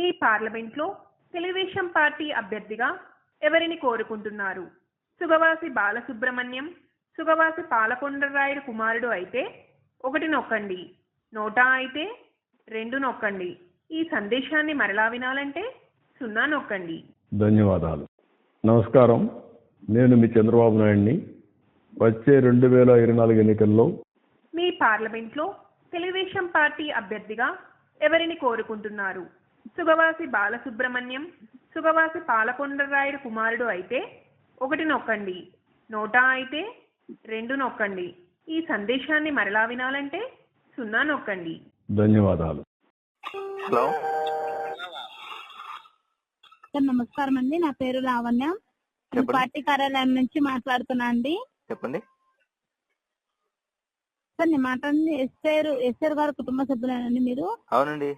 మీ పార్లమెంట్లో తెలుగుదేశం పార్టీ అభ్యర్థిగా ఎవరిని కోరుకుంటున్నారు? సుగవాసి బాలసుబ్రహ్మణ్యం సుగవాసి పాలకొండరాయుడు కుమారుడు అయితే ఒకటి నొక్కండి. నోటా అయితే రెండు నొక్కండి. ఈ సందేశాన్ని మరలా వినాలంటే సున్నా నొక్కండి. ధన్యవాదాలు. నమస్కారం. నేను మీ చంద్రబాబు నాయుడిని. వచ్చే రెండు వేల ఇరవై నాలుగు ఎన్నికల్లో మీ పార్లమెంట్లో తెలుగుదేశం పార్టీ అభ్యర్థిగా ఎవరిని కోరుకుంటున్నారు? సుగవాసి బాలసుబ్రహ్మణ్యం సుగవాసి పాలకొండరాయుడు కుమారుడు అయితే ఒకటి నొక్కండి. నోటా అయితే రెండు నొక్కండి. ఈ సందేశాన్ని మరలా వినాలంటే సున్నా నొక్కండి. ధన్యవాదాలు. హలో. సార్ నమస్కారం అండి. నా పేరు లావణ్య. పార్టీ కార్యాలయం నుంచి మాట్లాడుతున్నా అండి. చెప్పండి. సార్ నేను మాట్లాడింది ఎస్ఆర్ ఎస్ఆర్ గారి కుటుంబ సభ్యులేనండి మీరు? అవునండి.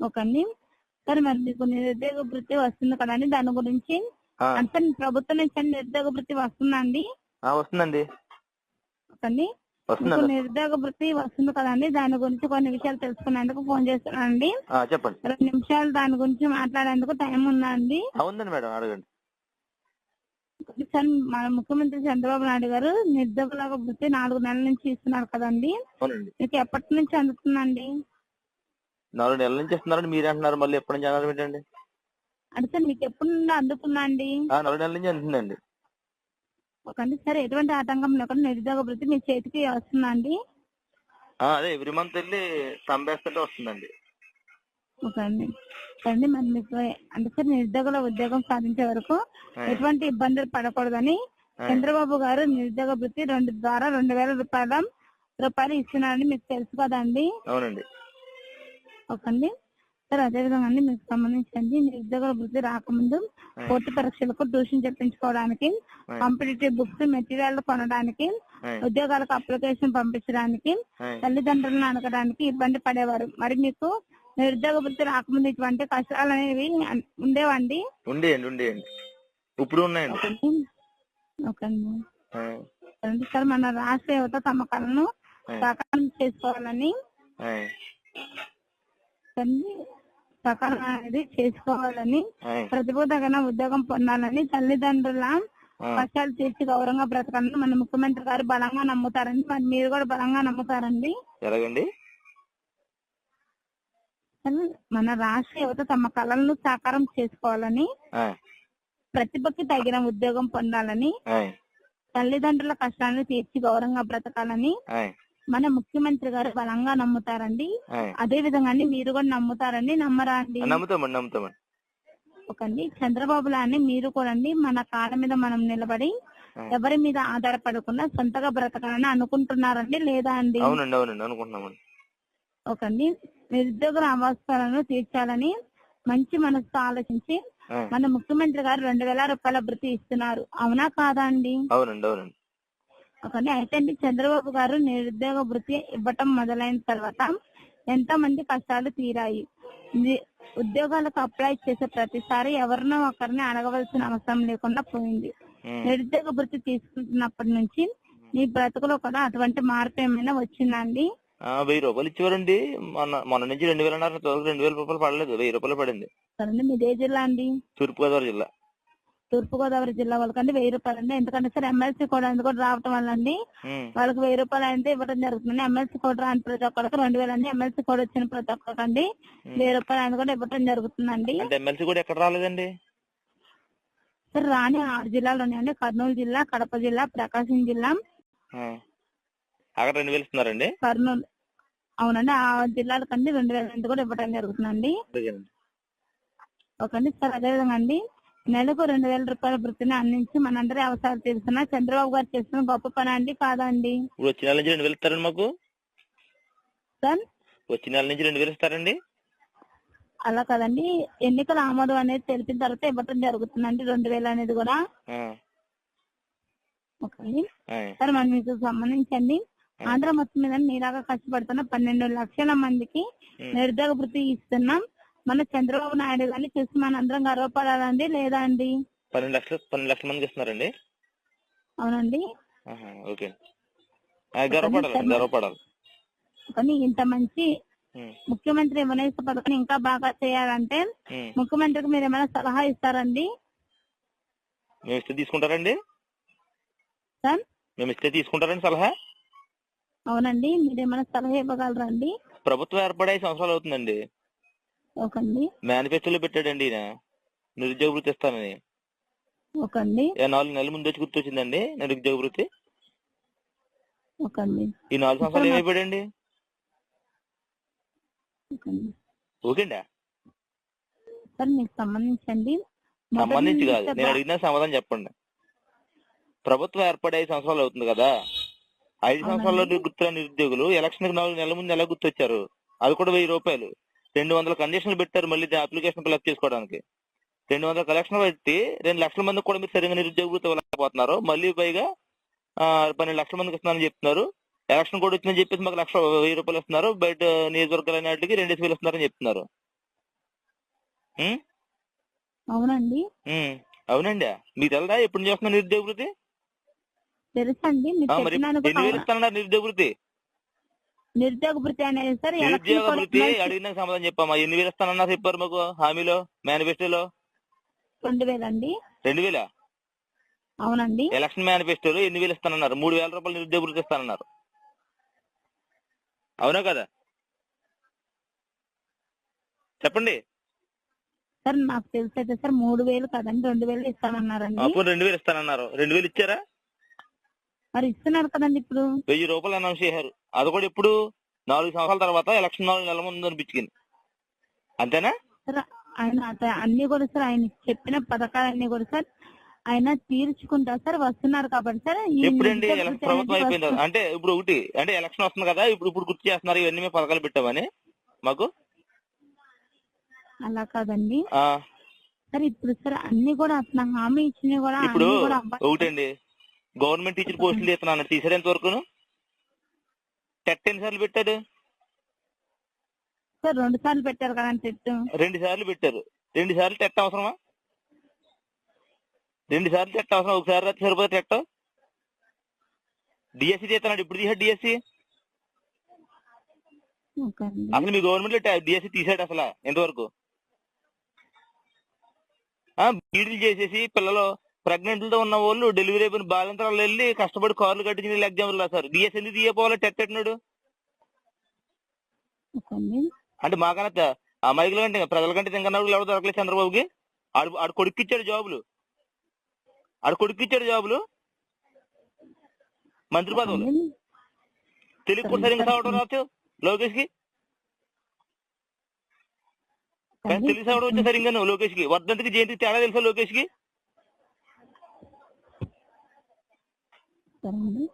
ఒకండి సార్ మరి మీకు నిరుద్యోగ వృత్తి వస్తుంది కదండి దాని గురించి అంటే ప్రభుత్వం నుంచి నిరుద్యోగ వృత్తి వస్తుందండి. వస్తుందండి. వస్తుందండి నిరుద్యోగ వృత్తి వస్తుంది కదండి దాని గురించి కొన్ని విషయాలు తెలుసుకునేందుకు ఫోన్ చేస్తున్నానండి. చెప్పండి. రెండు నిమిషాలు దాని గురించి మాట్లాడేందుకు టైం ఉందా అండి? ఉందండి మేడం అడగండి. సార్ మన ముఖ్యమంత్రి చంద్రబాబు నాయుడు గారు నిరుద్యోగుల వృత్తి నాలుగు నెలల నుంచి ఇస్తున్నారు కదండి. అవునండి. మీకు ఎప్పటి నుంచి అందుతుందండి? నాలుగు నెలల నుంచి ఇస్తున్నారండి మీరు అంటున్నారు మళ్ళీ ఎప్పటి నుంచి అన్నారు ఏంటండి? అంటే సార్ మీకు ఎప్పటి నుండి అందుతుందండి ఆ, నాలుగు నెలల నుంచి అందుతుందండి ఒకండి సార్ ఎటువంటి ఆటంకం లేకుండా నిరుద్యోగ వృత్తి మీ చేతికి వస్తుందండి ఆ, అదే ఎవ్రీ మంత్ వెళ్ళి సంపేస్తుంటే వస్తుందండి. ఒకండి అండి. మరి మీకు అంటే సార్ నిరుద్యోగుల ఉద్యోగం సాధించే వరకు ఎటువంటి ఇబ్బందులు పడకూడదని చంద్రబాబు గారు నిరుద్యోగ వృత్తి రెండు ద్వారా రెండు వేల రూపాయల రూపాయలు ఇస్తున్నారని మీకు తెలుసు కదండి? అవునండి. ఒకండి సార్ అదేవిధంగా అండి మీకు సంబంధించి నిరుద్యోగ వృత్తి రాకముందు పోటీ పరీక్షలకు ట్యూషన్ చెప్పించుకోవడానికి కాంపిటేటివ్ బుక్స్ మెటీరియల్ కొనడానికి ఉద్యోగాలకు అప్లికేషన్ పంపించడానికి. తల్లిదండ్రులను అడగడానికి ఇబ్బంది పడేవారు. మరి మీకు నిరుద్యోగ వృత్తి రాకముందు ఇటువంటి కష్టాలు అనేవి అన్- ఉండేవండి? ఉండేయండి ఉండేయండి. ఇప్పుడు ఉన్నాయండి. ఆ, ఓకేండి. సార్ మన రాష్ట్ర యువత తమ కళను సాకారం చేసుకోవాలని ఓకేండి. సకాలం అనేది చేసుకోవాలని ఆ, ప్రతిభ తగిన ఉద్యోగం పొందాలని తల్లిదండ్రుల. కష్టాలు తీర్చి గౌరవంగా బ్రతకాలని మన ముఖ్యమంత్రి గారు బలంగా నమ్ముతారండి. మరి మీరు కూడా బలంగా నమ్ముతారండి? ఎలాగండి? మన రాష్ట్ర యువత తమ కళలను సాకారం చేసుకోవాలని ప్రతిభకి తగిన ఉద్యోగం పొందాలని తల్లిదండ్రుల కష్టాలను తీర్చి గౌరవంగా బ్రతకాలని మన ముఖ్యమంత్రి గారు బలంగా నమ్ముతారండి. అదే విధంగా మీరు కూడా నమ్ముతారండి. నమ్మరా అండి? నమ్ముతామండి నమ్ముతామండి. ఒకండి. చంద్రబాబు లాని మీరు కూడా అండి మన కాళ్ళ మీద మనం నిలబడి. ఎవరి మీద ఆధారపడకుండా సొంతగా బ్రతకాలని అనుకుంటున్నారండి లేదా అండి? అవునండి అవునండి అనుకుంటున్నామండి. ఒకండి. నిరుద్యోగుల అవసరాలను తీర్చాలని మంచి మనసుతో ఆలోచించి మన ముఖ్యమంత్రి గారు రెండు వేల రూపాయల భృతి ఇస్తున్నారు. అవునా కాదా అండి? అవునండి అవునండి. ఒకటి అయితే అండి చంద్రబాబు గారు నిరుద్యోగ భృతి ఇవ్వటం మొదలైన తర్వాత ఎంతో మంది కష్టాలు తీరాయి? ఉద్యోగాలకు అప్లై చేసే ప్రతిసారి ఎవరినో ఒకరిని అడగవలసిన అవసరం లేకుండా పోయింది. నిరుద్యోగ భృతి తీసుకుంటున్నప్పటి నుంచి మీ బ్రతుకులో కూడా అటువంటి మార్పు ఏమైనా వచ్చిందండి వెయ్యి రూపాయలు ఇచ్చేవారండి. మొన్న మొన్న నుంచి రెండు వేలు రెండు వేల రూపాయలు పడలేదు. వెయ్యి రూపాయలు పడింది. సరే మీదే జిల్లా అండి? తూర్పుగోదావరి జిల్లా. తూర్పు గోదావరి జిల్లా వాళ్ళకంటే వెయ్యి రూపాయలు అండి ఎందుకంటే సార్ ఎమ్మెల్సీ కూడా ఎందుకు రావటం వల్ల అండి. వాళ్ళకి వెయ్యి రూపాయలు అయితే ఇవ్వడం జరుగుతుంది ఎమ్మెల్సీ కోడ్ రాని ప్రతి ఒక్కరికి రెండు వేలు అండి ఎమ్మెల్సీ కోడ్ వచ్చిన ప్రతి ఒక్కరికి ఉమ్. వెయ్యి రూపాయలు అని కూడా ఇవ్వడం జరుగుతుందండి. ఎమ్మెల్సీ కూడా ఎక్కడ రాలేదండి? సార్ రాని ఆరు జిల్లాలు ఉన్నాయండి. కర్నూలు జిల్లా కడప జిల్లా ప్రకాశం జిల్లా. అక్కడ రెండు వేలు ఇస్తున్నారండి? కర్నూలు. అవునండి. ఆ జిల్లాల కంటే రెండు వేల కూడా ఇవ్వడం జరుగుతుందండి. అలాగేనండి. ఓకేండి సార్ అదేవిధంగా అండి. నెలకు రెండు వేల రూపాయల వృత్తిని అందించి మనందరి అవసరాలు తీరుస్తున్న చంద్రబాబు గారు చేస్తున్న గొప్ప పని అండి కాదా అండి? ఇప్పుడు వచ్చే నెల నుంచి రెండు వేలు ఇస్తారండి మాకు. సార్? వచ్చే నెల నుంచి రెండు వేలు ఇస్తారండి. అలా కదండి ఎన్నికల ఆమోదం అనేది తెలిపిన తర్వాత ఇవ్వటం జరుగుతుందండి రెండు వేలు అనేది కూడా. ఓకే. సార్ మరి మీకు సంబంధించండి. ఆంధ్ర మొత్తం మీద మీలాగా కష్టపడుతున్న పన్నెండు లక్షల మందికి. నిరుద్యోగ వృత్తి ఇస్తున్నాం. మన చంద్రబాబు నాయుడు గారిని చూసి మన అందరం గర్వపడాలండి లేదా అండి పన్నెండు లక్షలు పన్నెండు లక్షల మందికి ఇస్తున్నారండి? అవునండి. ఆహా, ఓకే. ఆ, గర్వపడాలి గర్వపడాలి. కానీ ఇంత మంచి ఉమ్, ముఖ్యమంత్రి వినయస పథకం ఇంకా బాగా చేయాలంటే ఉమ్. ముఖ్యమంత్రికి మీరు ఏమైనా సలహా ఇస్తారండి? మేము ఇస్తే తీసుకుంటారండి? సార్? మేము ఇస్తే తీసుకుంటారండి సలహా? అవునండి మీరు ఏమైనా సలహా ఇవ్వగలరా అండి ప్రభుత్వం ఏర్పడే ఐదు సంవత్సరాలు అవుతుందండి. ఓకండి. మేనిఫెస్టోలో పెట్టాడండి ఈయన. నిరుద్యోగ వృత్తి ఇస్తానని. ఓకండి. ఏ నాలుగు నెలల ముందు వచ్చి గుర్తొచ్చిందండి నిరుద్యోగ వృత్తి? ఓకండి. ఈ నాలుగు సంవత్సరాలు ఏమైపోయాడండి? ఓకండి. ఓకేండా సార్ మీకు సంబంధించండి. సంబంధించి కాదు. నేను అడిగిన సమాధానం చెప్పండి. ప్రభుత్వం ఏర్పడి ఐదు సంవత్సరాలు అవుతుంది కదా. ఐదు సంవత్సరాల్లో అవునండి. గుర్తున్న నిరుద్యోగులు ఎలక్షన్ నాలుగు నెలల ముందు ఎలా గుర్తొచ్చారు? అది కూడా వెయ్యి రూపాయలు. రెండు వందల కండిషన్లు పెట్టారు మళ్ళీ అప్లికేషన్ ఫిల్అప్ చేసుకోవడానికి. రెండు వందల కలెక్షన్ పెట్టి రెండు లక్షల మందికి కూడా మీరు సరిగ్గా నిరుద్యోగ వృత్తి ఇవ్వలేకపోతున్నారు మళ్ళీ పైగా పన్నెండు లక్షల మందికి ఇస్తున్నారని చెప్తున్నారు. ఎలక్షన్ కూడా వచ్చిందని చెప్పేసి మాకు లక్ష వెయ్యి రూపాయలు ఇస్తున్నారు. బయట నియోజకవర్గాలు వాటికి రెండేసి వేలు ఇస్తున్నారని చెప్తున్నారు? అవునండి. అవునండి. మీకు తెలదా ఎప్పుడు చేస్తున్నారు నిరుద్యోగ వృత్తి? తెలుసండి. నిరుద్యోగ వృత్తి? నిరుద్యోగ భృతి అనేది సార్ నిరుద్యోగ వృత్తి అడిగిన సమాధానం చెప్పమ్మా. ఎన్ని వేలు ఇస్తానన్నారు చెప్పారు మాకు హామీలో మేనిఫెస్టోలో? రెండు వేలండి. రెండు వేల? అవునండి. ఎలక్షన్ మేనిఫెస్టోలో ఎన్ని వేలు ఇస్తానన్నారు? మూడు వేల రూపాయలు నిరుద్యోగ వృత్తి ఇస్తానన్నారు. అవునా కదా? చెప్పండి. సార్ నాకు తెలిసి అయితే సార్ మూడు వేలు కదండి రెండు వేలు ఇస్తానన్నారండి. అప్పుడు రెండు వేలు ఇస్తానన్నారు. రెండు వేలు ఇచ్చారా? మరి ఇస్తున్నారు కదండి ఇప్పుడు. వెయ్యి రూపాయలు అనౌన్స్ చేశారు. అది కూడా ఎప్పుడు నాలుగు సంవత్సరాల తర్వాత ఎలక్షన్ నాలుగు నెలల ముందు అనిపించింది. అంతేనా? ఆయన అన్ని కూడా సార్ ఆయన చెప్పిన పథకాలన్నీ కూడా సార్ ఆయన తీర్చుకుంటా సార్ వస్తున్నారు కాబట్టి సార్ ఎప్పుడండి ప్రభుత్వం అయిపోయింది. అంటే ఇప్పుడు ఒకటి అంటే ఎలక్షన్ వస్తుంది కదా ఇప్పుడు ఇప్పుడు గుర్తు చేస్తున్నారు ఇవన్నీ మేము పథకాలు పెట్టామని. మాకు? అలా కాదండి. సార్ ఇప్పుడు సార్ అన్ని కూడా అతను హామీ ఇచ్చినవి కూడా ఇప్పుడు. ఒకటండి గవర్నమెంట్ టీచర్ పోస్టులు తీస్తున్నాను తీసారు ఎంత వరకు టెట్ ఎన్ని సార్లు పెట్టారు? సార్ రెండు సార్లు పెట్టారు కదండి టెట్ రెండు సార్లు పెట్టారు. రెండు సార్లు టెట్ అవసరమా? రెండు సార్లు టెట్ అవసరం ఒకసారి రాత్రి సరిపోతే టెట్? డిఎస్సి చేస్తున్నాడు. ఇప్పుడు తీసాడు డిఎస్సి ఓకే అండి. అసలు మీ గవర్నమెంట్లో డిఎస్సి తీసాడు అసలు ఎంతవరకు? బీడీలు చేసేసి పిల్లలు ప్రెగ్నెంట్లతో ఉన్న వాళ్ళు డెలివరీ అయిపోయిన బాలింతరాలు వెళ్ళి కష్టపడి కార్లు కట్టించి వీళ్ళు ఎగ్జామ్లు రాశారు. డిఎస్ ఎందుకు తీయపోవాలి టెట్ పెట్టినాడు. అంటే మాకన్నా అమాయకుల కంటే ప్రజల కంటే తింకన్నాడు ఎవరు దొరకలేదు చంద్రబాబుకి. ఆడు ఆడు కొడుకిచ్చాడు జాబులు. ఆడు కొడుకిచ్చాడు జాబులు. మంత్రి పదవులు. తెలుగు కూడా సరిగ్గా చదవడం రావచ్చు లోకేష్కి కానీ. తెలుగు చదవడం వచ్చే సరిగ్గా లోకేష్కి వర్ధంతికి జయంతికి తేడా తెలుసా లోకేష్కి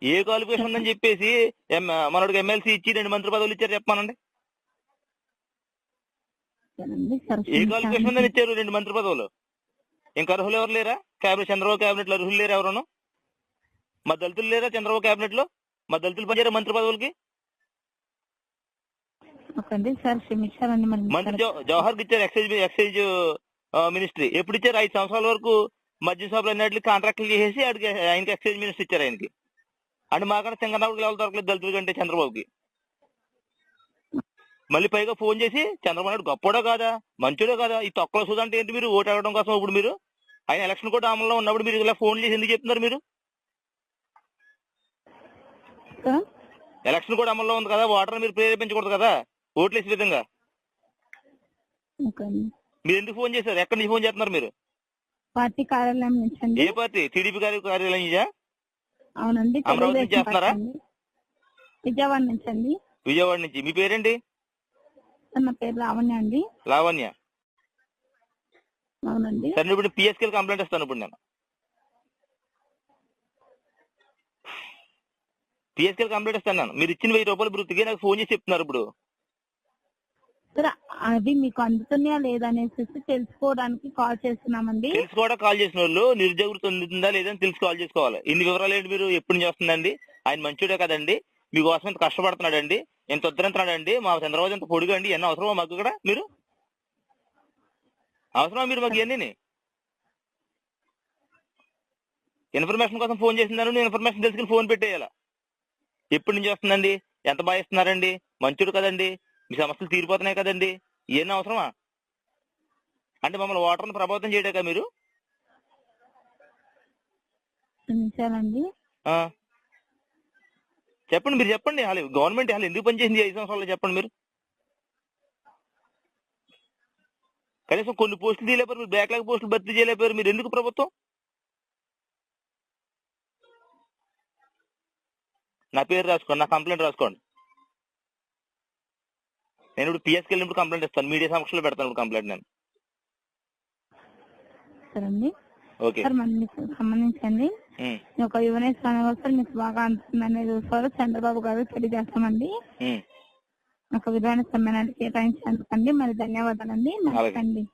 ఏ క్వాలిఫికేషన్ ఉందని చెప్పేసి మనోడికి ఎమ్మెల్సీ ఇచ్చి రెండు మంత్రి పదవులు ఇచ్చారు. సరే. ఏ క్వాలిఫికేషన్ ఉందని ఇచ్చారు రెండు మంత్రి పదవులు? ఇంకా అర్హులు ఎవరు లేరా? క్యాబినెట్ చంద్రబాబు క్యాబినెట్లో అర్హులు లేరా ఎవరును? మా దళితులు లేరా చంద్రబాబు క్యాబినెట్లో మా దళితులు పనిచేయరా మంత్రి పదవులకి? మంత్రి జవ- జవహర్ ఇచ్చారు ఎక్సైజ్ ఎక్సైజ్ మినిస్ట్రీ. ఎప్పుడు ఇచ్చారు? ఐదు సంవత్సరాల వరకు మద్యం షాపులు అన్నిటికి కాంట్రాక్టులు చేసేసి ఆడికి ఆయనకి ఎక్సైజ్ మినిస్టర్ ఇచ్చారు ఆయనకి. అంటే మాకన్నా చంద్రబాబుకి లెవెల్ దొరకలేదు దళితుల కంటే చంద్రబాబుకి. మళ్ళీ పైగా ఫోన్ చేసి చంద్రబాబు నాయుడు గొప్పడో కాదా? మంచోడో కాదా? ఈ తొక్కలో సుధా అంటే ఏంటి మీరు? ఓటు అడగడం కోసం ఇప్పుడు మీరు? ఆయన ఎలక్షన్ కూడా అమల్లో ఉన్నప్పుడు మీరు ఇలా ఫోన్ చేసి ఎందుకు చెప్తున్నారు మీరు? ఎలక్షన్ కూడా అమల్లో ఉంది కదా ఓటర్ మీరు ప్రేరేపించకూడదు కదా ఓట్లు వేసే విధంగా అండి. మీరు ఎందుకు ఫోన్ చేశారు? ఎక్కడి నుంచి ఫోన్ చేస్తున్నారు మీరు? పార్టీ కార్యాలయం నుంచి అండి. ఏ పార్టీ? టీడీపీ గారి కార్యాలయం ఇదా? అవునండి అమరావతి నుంచి చేస్తున్నారా? విజయవాడ నుంచి అండి. విజయవాడ నుంచి. మీ పేరేంటి? నా పేరు లావణ్య అండి. లావణ్య. అవునండి. సరే ఇప్పుడు పిఎస్కే కంప్లైంట్ ఇస్తాను ఇప్పుడు నేను. పిఎస్కే కంప్లైంట్ ఇస్తాను నేను. మీరు ఇచ్చిన వెయ్యి రూపాయలు వృత్తికి నాకు ఫోన్ చేసి చెప్తున్నారు ఇప్పుడు. అది మీకు అందుతున్నాయా లేదా తెలుసుకోవడానికి కాల్ చేస్తున్నామండి. తెలుసుకోవడం కాల్ చేసిన వాళ్ళు నిరుద్యోగ అందుతుందా లేదని తెలిసి కాల్ చేసుకోవాలి. ఇన్ని వివరాలు ఏంటి మీరు ఎప్పుడు నుంచి ఆయన మంచిడే కదండి. మీకోసం ఇంత కష్టపడుతున్నాడండి? ఎంత వద్దరంటున్నాడండి మా చంద్రబాబు ఎంత పొడిగండి ఎన్ని అవసరమా మాకు ఇక్కడ మీరు? అవసరమా మీరు మాకు ఇవన్నీ ఇన్ఫర్మేషన్ కోసం ఫోన్ చేసిందని నేను ఇన్ఫర్మేషన్ తెలుసుకుని ఫోన్ పెట్టేయాల? ఎప్పటి నుంచి వస్తుందండి? ఎంత బాగా ఇస్తున్నారండి? కదండి. మీ సమస్యలు తీరిపోతున్నాయి కదండి. ఇవన్నీ అవసరమా? అంటే మమ్మల్ని ఓటర్ని ప్రభావితం చేయడాక మీరు. చెప్పండి. మీరు చెప్పండి. అసలు గవర్నమెంట్ అసలు ఎందుకు పనిచేసింది ఐదు సంవత్సరాలు చెప్పండి మీరు? కనీసం కొన్ని పోస్టులు తీయలేపారు మీరు బ్యాక్లాగ్ పోస్టులు భర్తీ చేయలేపారు మీరు ఎందుకు ప్రభుత్వం? నా పేరు రాసుకోండి నా కంప్లైంట్ రాసుకోండి. నేను ఇప్పుడు పిఎస్కి వెళ్ళినప్పుడు కంప్లైంట్ ఇస్తాను. మీడియా సమక్షంలో పెడతాను ఇప్పుడు కంప్లైంట్ నేను. సరే ఓకే. సార్ మీకు సంబంధించండి యొక్క యువనేస్ సార్ మీకు బాగా అందుతుందనేది సార్ చంద్రబాబు గారు తెలియజేస్తామండి. ఒక విలువైన సమయాన్ని కేటాయించినందుకండి. మరి ధన్యవాదాలండి. నమస్తే అండి.